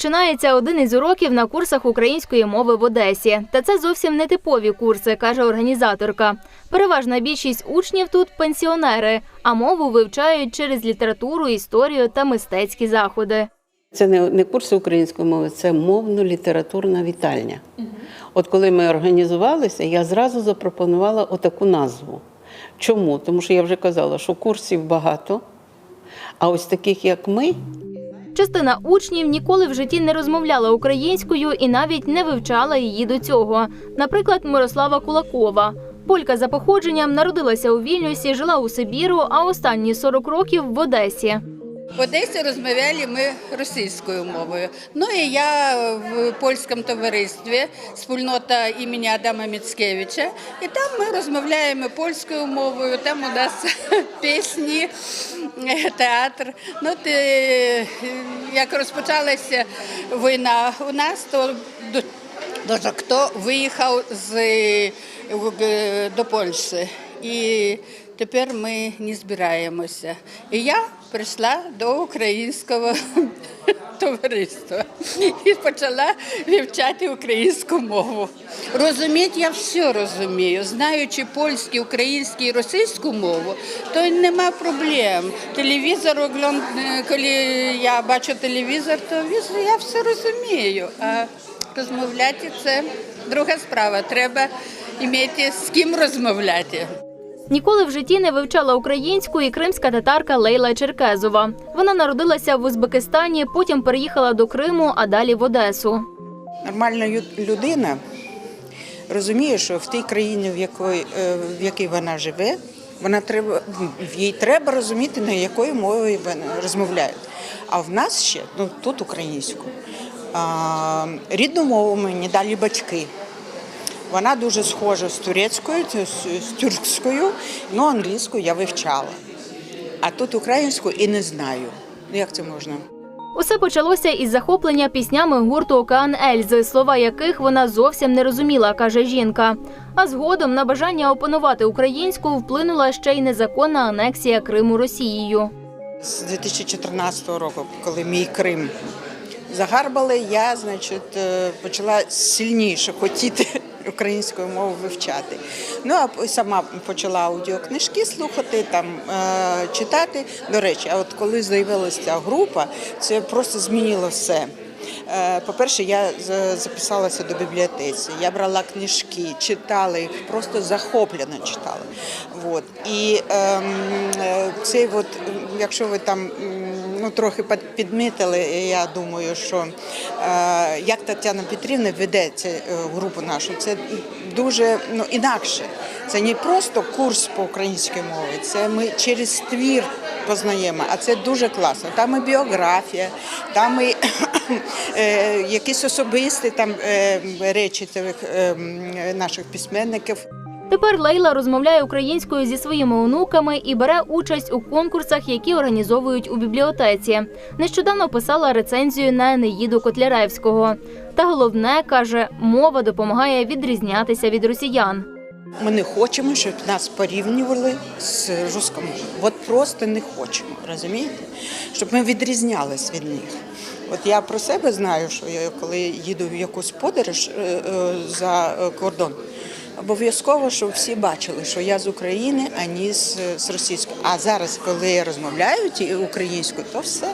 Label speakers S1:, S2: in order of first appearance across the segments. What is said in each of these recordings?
S1: починається один із уроків на курсах української мови в Одесі. Та це зовсім не типові курси, каже організаторка. Переважна більшість учнів тут пенсіонери, а мову вивчають через літературу, історію та мистецькі заходи.
S2: Це не, не курси української мови, це мовно-літературна вітальня. От коли ми організувалися, я зразу запропонувала отаку назву. Чому? Тому що я вже казала, що курсів багато, а ось таких, як ми,
S1: Частина учнів ніколи в житті не розмовляла українською і навіть не вивчала її до цього. Наприклад, Мирослава Кулакова. Полька за походженням народилася у Вільнюсі, жила у Сибіру, а останні 40 років в Одесі.
S3: В Одесі розмовляли ми російською мовою. Ну і я в польському товаристві спільнота імені Адама Міцкевича. І там ми розмовляємо польською мовою. Там у нас пісні, театр. Ну, ти, як розпочалася війна у нас, то дуже хто виїхав з, е, до Польщі. І тепер ми не збираємося. І я прийшла до українського товариства і почала вивчати українську мову. Розуміти я все розумію. Знаючи польську, українську і російську мову, то нема проблем. Телевізор, коли я бачу телевізор, то я все розумію. А розмовляти це друга справа. Треба мати з ким розмовляти.
S1: Ніколи в житті не вивчала українську і кримська татарка Лейла Черкезова. Вона народилася в Узбекистані, потім переїхала до Криму, а далі в Одесу.
S4: Нормальна людина розуміє, що в тій країні, в якої е, в якій вона живе, вона треба їй треба розуміти, на якої мові вони розмовляють. А в нас ще ну тут українську. Рідну мову мені дали батьки. Вона дуже схожа з турецькою, з, тюркською, ну англійську я вивчала. А тут українську і не знаю. Ну як це можна?
S1: Усе почалося із захоплення піснями гурту Океан Ельзи, слова яких вона зовсім не розуміла, каже жінка. А згодом на бажання опанувати українську вплинула ще й незаконна анексія Криму Росією.
S4: З 2014 року, коли мій Крим загарбали, я значить, е, почала сильніше хотіти українською мову вивчати. Ну а сама почала аудіокнижки слухати, там е, читати. До речі, а от коли з'явилася ця група, це просто змінило все. Е, По-перше, я записалася до бібліотеці, я брала книжки, читала їх, просто захоплено читала. Вот. І ем, е, цей, от, якщо ви там ну, трохи під- підмітили, я думаю, що е, як Тетяна Петрівна веде цю е, групу нашу, це дуже ну, інакше. Це не просто курс по українській мові, це ми через твір познаємо, а це дуже класно. Там і біографія, там і е, якісь особисті там речі цих наших письменників.
S1: Тепер Лейла розмовляє українською зі своїми онуками і бере участь у конкурсах, які організовують у бібліотеці. Нещодавно писала рецензію на Енеїду Котляревського. Та головне каже, мова допомагає відрізнятися від росіян.
S4: Ми не хочемо, щоб нас порівнювали з русскою мовою. От просто не хочемо, розумієте? Щоб ми відрізнялись від них. От я про себе знаю, що я коли їду в якусь подорож е, е, за е, кордон, обов'язково, щоб всі бачили, що я з України, а не з, з російської. А зараз, коли я розмовляю українською, то все.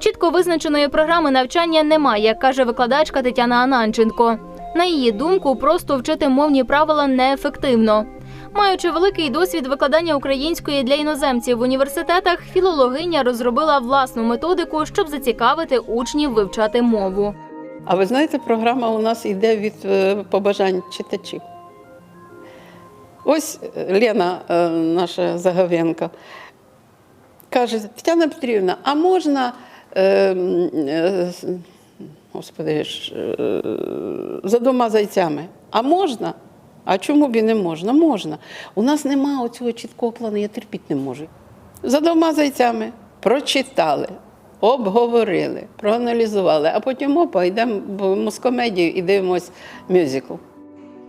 S1: Чітко визначеної програми навчання немає, каже викладачка Тетяна Ананченко. На її думку, просто вчити мовні правила неефективно. Маючи великий досвід викладання української для іноземців в університетах, філологиня розробила власну методику, щоб зацікавити учнів вивчати мову.
S2: А ви знаєте, програма у нас йде від е, побажань читачів. Ось е, Лена, е, наша Заговенко, каже: Тетяна Петрівна, а можна, е, господи, за двома зайцями? А можна? А чому б і не можна? Можна. У нас немає оцього чіткого плану, я терпіти не можу. За двома зайцями прочитали, обговорили, проаналізували, а потім опа, йдемо в москомедію і дивимось мюзикл.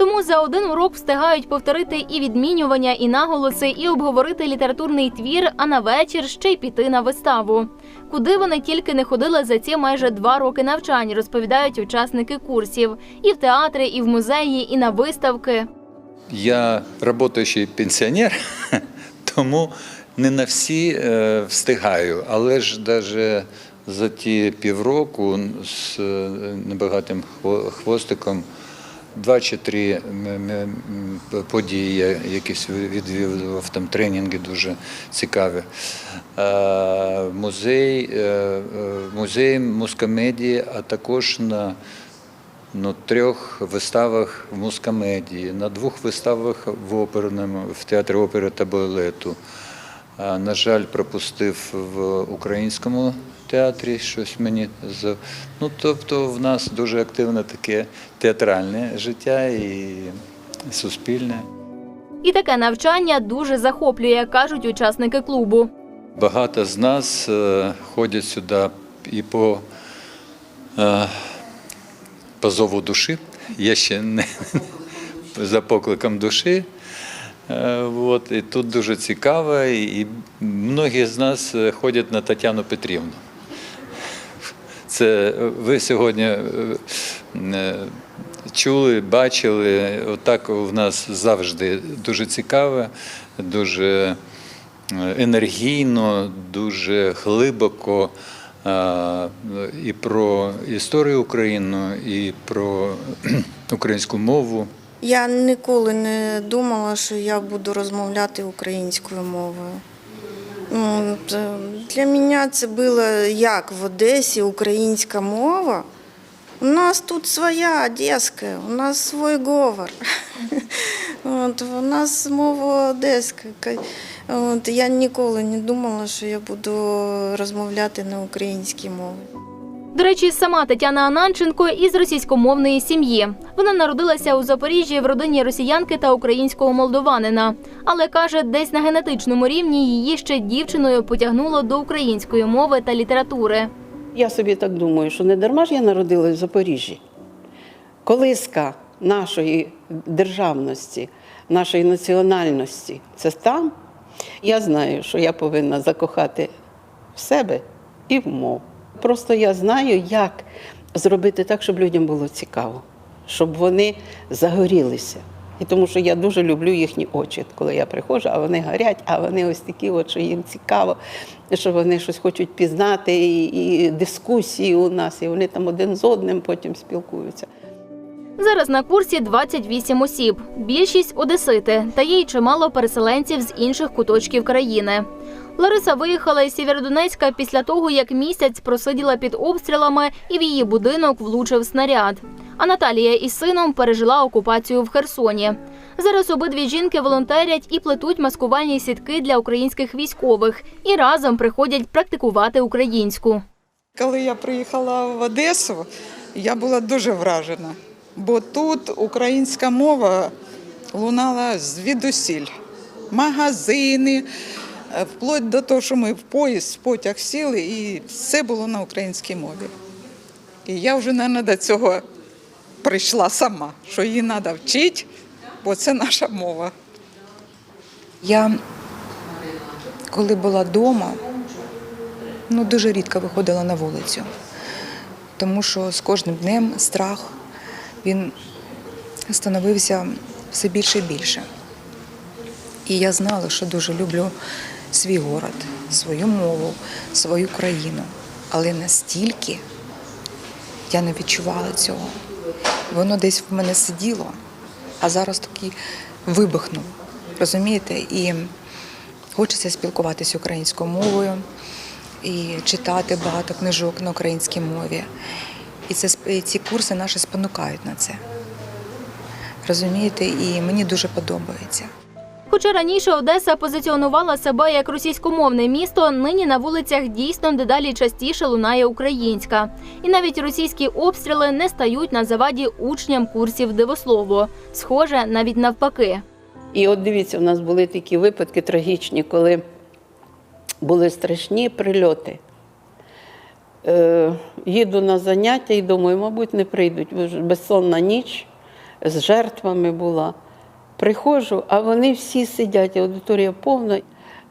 S1: Тому за один урок встигають повторити і відмінювання, і наголоси, і обговорити літературний твір, а на вечір ще й піти на виставу. Куди вони тільки не ходили за ці майже два роки навчань, розповідають учасники курсів. І в театри, і в музеї, і на виставки.
S5: Я работаючий пенсіонер, тому не на всі е, встигаю, але ж навіть за ті півроку з е, небагатим хво- хвостиком два чи три події якісь відвідував, там тренінги дуже цікаві. Е, Музей, е, е, музей мускомедії, а також на на трьох виставах в мускомедії, на двох виставах в оперному в театрі опери та балету. На жаль, пропустив в українському театрі щось мені з. Ну, тобто, в нас дуже активне таке театральне життя і суспільне.
S1: І таке навчання дуже захоплює, кажуть учасники клубу.
S5: Багато з нас е, ходять сюди і по, е, по зову душі. Я ще не за покликом душі. Е, От, і тут дуже цікаво, і, многі з нас ходять на Тетяну Петрівну. Це ви сьогодні е, е, чули, бачили. Отак у нас завжди дуже цікаве, дуже е, енергійно, дуже глибоко і про історію України, і про українську мову.
S6: Я ніколи не думала, що я буду розмовляти українською мовою. Ну, Для мене це було як в Одесі українська мова. У нас тут своя одеська, у нас свій говор. От, у нас мова одеська. От, я ніколи не думала, що я буду розмовляти на українській мові.
S1: До речі, сама Тетяна Ананченко із російськомовної сім'ї. Вона народилася у Запоріжжі в родині росіянки та українського молдованина. Але каже, десь на генетичному рівні її ще дівчиною потягнуло до української мови та літератури.
S2: Я собі так думаю, що не дарма ж я народилась в Запоріжжі. Колиска нашої державності, нашої національності це там. Я знаю, що я повинна закохати в себе і в мову. Просто я знаю, як зробити так, щоб людям було цікаво, щоб вони загорілися. І тому що я дуже люблю їхні очі, коли я приходжу, а вони горять, а вони ось такі, от, що їм цікаво, що вони щось хочуть пізнати, і, і дискусії у нас, і вони там один з одним потім спілкуються.
S1: Зараз на курсі 28 осіб. Більшість одесити, та є й чимало переселенців з інших куточків країни. Лариса виїхала із Сєвєродонецька після того, як місяць просиділа під обстрілами і в її будинок влучив снаряд. А Наталія із сином пережила окупацію в Херсоні. Зараз обидві жінки волонтерять і плетуть маскувальні сітки для українських військових і разом приходять практикувати українську.
S7: Коли я приїхала в Одесу, я була дуже вражена, бо тут українська мова лунала звідусіль. Магазини, е, вплоть до того, що ми в поїзд, в потяг сіли, і все було на українській мові. І я вже, мабуть, до цього прийшла сама, що її треба вчити, бо це наша мова.
S8: Я, коли була вдома, ну, дуже рідко виходила на вулицю, тому що з кожним днем страх він становився все більше і більше. І я знала, що дуже люблю свій город, свою мову, свою країну. Але настільки я не відчувала цього. Воно десь в мене сиділо, а зараз такий вибухнув. Розумієте? І хочеться спілкуватися українською мовою і читати багато книжок на українській мові. І це, ці курси наші спонукають на це. Розумієте, і мені дуже подобається.
S1: Хоча раніше Одеса позиціонувала себе як російськомовне місто, нині на вулицях дійсно дедалі частіше лунає українська. І навіть російські обстріли не стають на заваді учням курсів дивослово. Схоже, навіть навпаки.
S2: І от дивіться, у нас були такі випадки трагічні, коли були страшні прильоти. Е, їду на заняття і думаю, мабуть, не прийдуть. Безсонна ніч, з жертвами була. Приходжу, а вони всі сидять, аудиторія повна.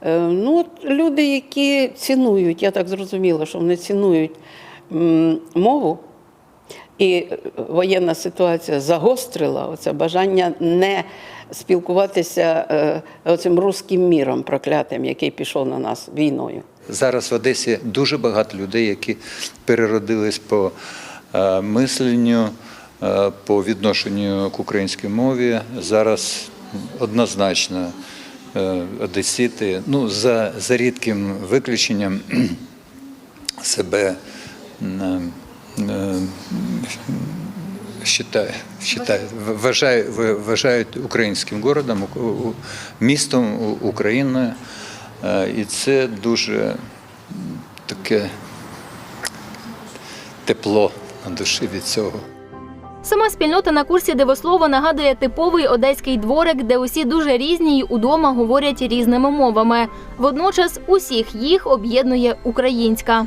S2: Е, Ну, от люди, які цінують, я так зрозуміла, що вони цінують м, мову, і воєнна ситуація загострила оце бажання не спілкуватися е, оцим руським міром проклятим, який пішов на нас війною.
S5: Зараз в Одесі дуже багато людей, які переродились по е, мисленню, е, по відношенню к українській мові. Зараз однозначно е, одесіти, ну, за, за рідким виключенням себе е, считає, считає, вважають українським городом, містом у- Україною. Е, І це дуже таке тепло на душі від цього.
S1: Сама спільнота на курсі дивослово нагадує типовий одеський дворик, де усі дуже різні й удома говорять різними мовами. Водночас усіх їх об'єднує українська.